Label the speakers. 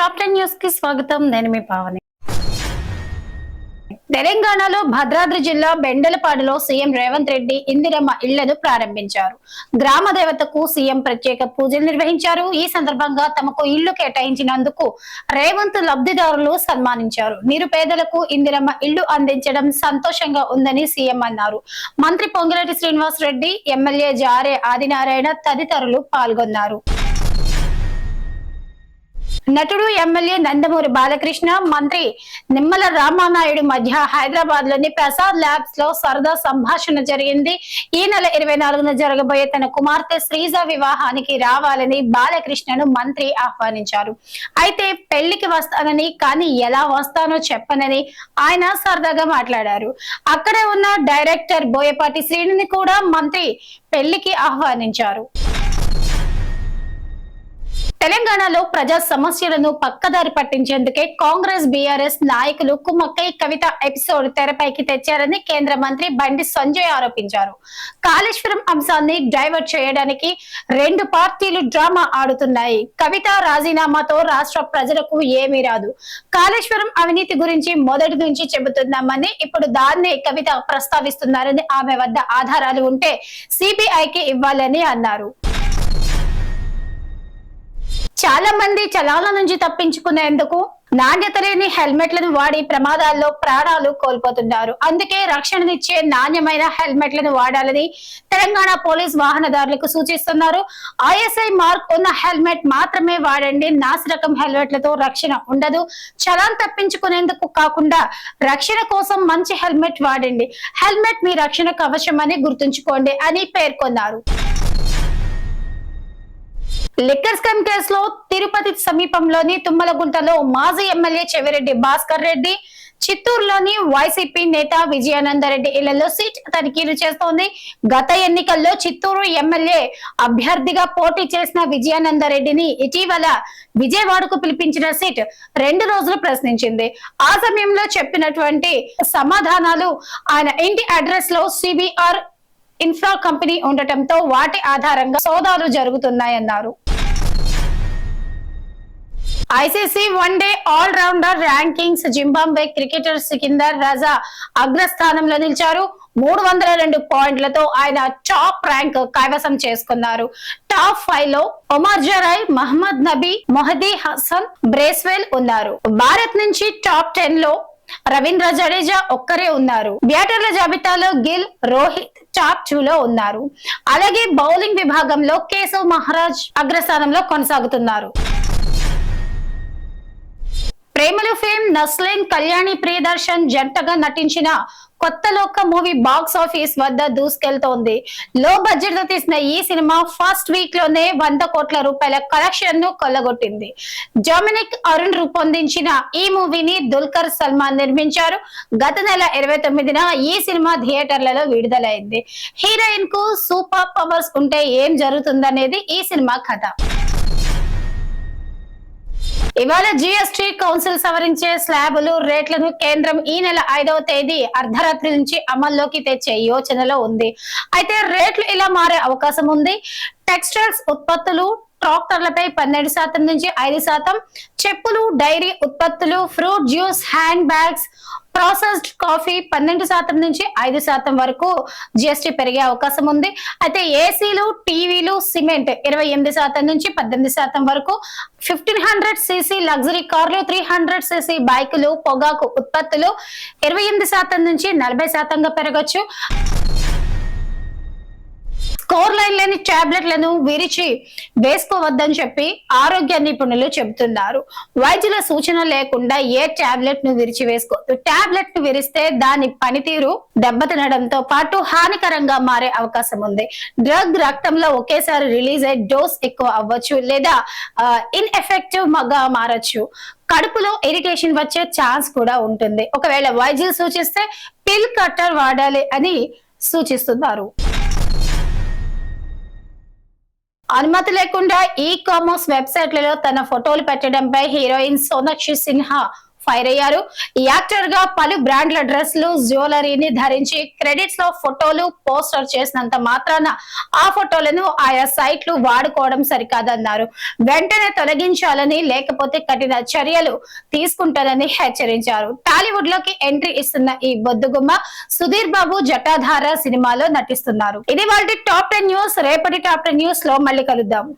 Speaker 1: న్యూస్కి స్వాగతం. నేను మీ పావని తెలంగాణలో భద్రాద్రి జిల్లా బెండలపాడులో సీఎం రేవంత్ రెడ్డి ఇందిరమ్మ ఇళ్ళను ప్రారంభించారు. గ్రామ దేవతకు సీఎం ప్రత్యేక పూజలు నిర్వహించారు. ఈ సందర్భంగా తమకు ఇళ్ళు కేటాయించినందుకు రేవంత్ లబ్ధిదారులు సన్మానించారు. నిరుపేదలకు ఇందిరమ్మ ఇళ్ళు అందించడం సంతోషంగా ఉందని సీఎం అన్నారు. మంత్రి పొంగిరెడ్డి శ్రీనివాస్ రెడ్డి ఎమ్మెల్యే జారే ఆదినారాయణ తదితరులు పాల్గొన్నారు. నటుడు ఎమ్మెల్యే నందమూరి బాలకృష్ణ మంత్రి నిమ్మల రామానాయుడు మధ్య హైదరాబాద్లోని ప్రసాద్ ల్యాబ్స్లో సరదా సంభాషణ జరిగింది. ఈ నెల ఇరవై నాలుగున జరగబోయే తన కుమార్తె శ్రీజ వివాహానికి రావాలని బాలకృష్ణను మంత్రి ఆహ్వానించారు. అయితే పెళ్ళికి వస్తానని కానీ ఎలా వస్తానో చెప్పనని ఆయన సరదాగా మాట్లాడారు. అక్కడే ఉన్న డైరెక్టర్ బోయపాటి శ్రీనుని కూడా మంత్రి పెళ్ళికి ఆహ్వానించారు. తెలంగాణలో ప్రజా సమస్యలను పక్కదారి పట్టించేందుకే కాంగ్రెస్ బీఆర్ఎస్ నాయకులు కుమ్మక్కై కవిత ఎపిసోడ్ తెరపైకి తెచ్చారని కేంద్ర మంత్రి బండి సంజయ్ ఆరోపించారు. కాళేశ్వరం అంశాన్ని డైవర్ట్ చేయడానికి రెండు పార్టీలు డ్రామా ఆడుతున్నాయి. కవిత రాజీనామాతో రాష్ట్ర ప్రజలకు ఏమీ రాదు. కాళేశ్వరం అవినీతి గురించి మొదటి నుంచి చెబుతున్నామని ఇప్పుడు దాన్నే కవిత ప్రస్తావిస్తున్నారని ఆమె వద్ద ఆధారాలు ఉంటే సిబిఐకి ఇవ్వాలని అన్నారు. చాలా మంది చలాల నుంచి తప్పించుకునేందుకు నాణ్యత లేని హెల్మెట్లను వాడి ప్రమాదాల్లో ప్రాణాలు కోల్పోతున్నారు. అందుకే రక్షణనిచ్చే నాణ్యమైన హెల్మెట్లను వాడాలని తెలంగాణ పోలీస్ వాహనదారులకు సూచిస్తున్నారు. ఐఎస్ఐ మార్క్ ఉన్న హెల్మెట్ మాత్రమే వాడండి. నాసిరకం హెల్మెట్లతో రక్షణ ఉండదు. చలాన్ తప్పించుకునేందుకు కాకుండా రక్షణ కోసం మంచి హెల్మెట్ వాడండి. హెల్మెట్ మీ రక్షణ కవచం అని గుర్తుంచుకోండి అని పేర్కొన్నారు. లిక్కర్ స్కామ్ కేసులో తిరుపతి సమీపంలోని తుమ్మలగుంటలో మాజీ ఎమ్మెల్యే చెవిరెడ్డి భాస్కర్ రెడ్డి చిత్తూరులోని వైసీపీ నేత విజయానందరెడ్డి ఇళ్ళలో సీట్ తనిఖీలు చేస్తోంది. గత ఎన్నికల్లో చిత్తూరు ఎమ్మెల్యే అభ్యర్థిగా పోటీ చేసిన విజయానందరెడ్డిని ఇటీవల విజయవాడకు పిలిపించిన సీట్ రెండు రోజులు ప్రశ్నించింది. ఆ సమయంలో చెప్పినటువంటి సమాధానాలు ఆయన ఇంటి అడ్రస్లో సిబిఆర్ ఇన్ఫ్రా కంపెనీ ఉండటంతో వాటి ఆధారంగా సోదాలు జరుగుతున్నాయన్నారు. ICC one day all rounder rankings Zimbabwe cricketer Sikandar Raza అగ్రస్థానంలో నిలిచారు. మూడు వందల రెండు పాయింట్లతో ఆయన టాప్ ర్యాంక్ కైవసం చేసుకున్నారు. టాప్ ఫైవ్లో ఒమర్ జరాయ్ మహమ్మద్ నబీ మొహదీ హసన్ బ్రేస్వెల్ ఉన్నారు. భారత్ నుంచి టాప్ టెన్లో రవీంద్ర జడేజా ఒక్కరే ఉన్నారు. బ్యాటర్ల జాబితాలో గిల్ రోహిత్ టాప్ టూ లో ఉన్నారు. అలాగే బౌలింగ్ విభాగంలో కేశవ్ మహారాజ్ అగ్రస్థానంలో కొనసాగుతున్నారు. ప్రేమలు ఫేమ్ నస్లీన్ కళ్యాణి ప్రియదర్శన్ జంటగా నటించిన కొత్త లోక మూవీ బాక్స్ ఆఫీస్ వద్ద దూసుకెళ్తోంది. లో బడ్జెట్తో తీసిన ఈ సినిమా ఫస్ట్ వీక్లోనే వంద కోట్ల రూపాయల కలెక్షన్ను కొల్లగొట్టింది. డొమినిక్ అరుణ్ రూపొందించిన ఈ మూవీని దుల్కర్ సల్మాన్ నిర్మించారు. గత నెల ఇరవై తొమ్మిదిన ఈ సినిమా థియేటర్లలో విడుదలైంది. హీరోయిన్కు సూపర్ పవర్స్ ఉంటే ఏం జరుగుతుందనేది ఈ సినిమా కథ. ఇవాళ జిఎస్టి కౌన్సిల్ సవరించే స్లాబులు రేట్లను కేంద్రం ఈ నెల ఐదవ తేదీ అర్ధరాత్రి నుంచి అమల్లోకి తెచ్చే యోచనలో ఉంది. అయితే రేట్లు ఇలా మారే అవకాశం ఉంది. టెక్స్టైల్స్ ఉత్పత్తులు ట్రాక్టర్లపై పన్నెండు శాతం నుంచి ఐదు శాతం చెప్పులు డైరీ ఉత్పత్తులు fruit juice handbags processed coffee పన్నెండు శాతం నుంచి ఐదు శాతం వరకు జిఎస్టీ పెరిగే అవకాశం ఉంది. అయితే ఏసీలు టీవీలు సిమెంట్ ఇరవై ఎనిమిది శాతం నుంచి పద్దెనిమిది శాతం వరకు ఫిఫ్టీన్ హండ్రెడ్ సీసీ లగ్జరీ కార్లు త్రీ హండ్రెడ్ సీసీ బైకులు పొగాకు ఉత్పత్తులు ఇరవై ఎనిమిది శాతం నుంచి నలభై శాతంగా పెరగచ్చు. స్కోర్ లైన్ లేని టాబ్లెట్లను విరిచి వేసుకోవద్దని చెప్పి ఆరోగ్య నిపుణులు చెబుతున్నారు. వైద్యుల సూచన లేకుండా ఏ టాబ్లెట్ను విరిచి వేసుకోవద్దు టాబ్లెట్ను విరిస్తే దాని పనితీరు దెబ్బతినడంతో పాటు హానికరంగా మారే అవకాశం ఉంది. డ్రగ్ రక్తంలో ఒకేసారి రిలీజ్ అయ్యే డోస్ ఎక్కువ అవ్వచ్చు లేదా ఇన్ ఎఫెక్టివ్గా మారచ్చు. కడుపులో ఇరిటేషన్ వచ్చే ఛాన్స్ కూడా ఉంటుంది. ఒకవేళ వైద్యులు సూచిస్తే పిల్ కట్టర్ వాడాలి అని సూచిస్తున్నారు. అనుమతి లేకుండా ఈ కామర్స్ వెబ్సైట్లలో తన ఫోటోలు పెట్టడంపై హీరోయిన్ సోనాక్షి సిన్హా ఫైర్ అయ్యారు. ఈ యాక్టర్గా పలు బ్రాండ్ల డ్రెస్లు జ్యువెలరీని ధరించి క్రెడిట్స్లో ఫోటోలు పోస్టర్ చేసినంత మాత్రాన ఆ ఫోటోలను ఆయా సైట్లు వాడుకోవడం సరికాదన్నారు. వెంటనే తొలగించాలని లేకపోతే కఠిన చర్యలు తీసుకుంటారని హెచ్చరించారు. టాలీవుడ్లోకి ఎంట్రీ ఇస్తున్న ఈ బొద్దుగుమ్మ సుధీర్ బాబు జటాధార సినిమాలో నటిస్తున్నారు. ఇది వాళ్ళ టాప్ టెన్ న్యూస్ రేపటి టాప్ టెన్ న్యూస్లో మళ్ళీ కలుద్దాం.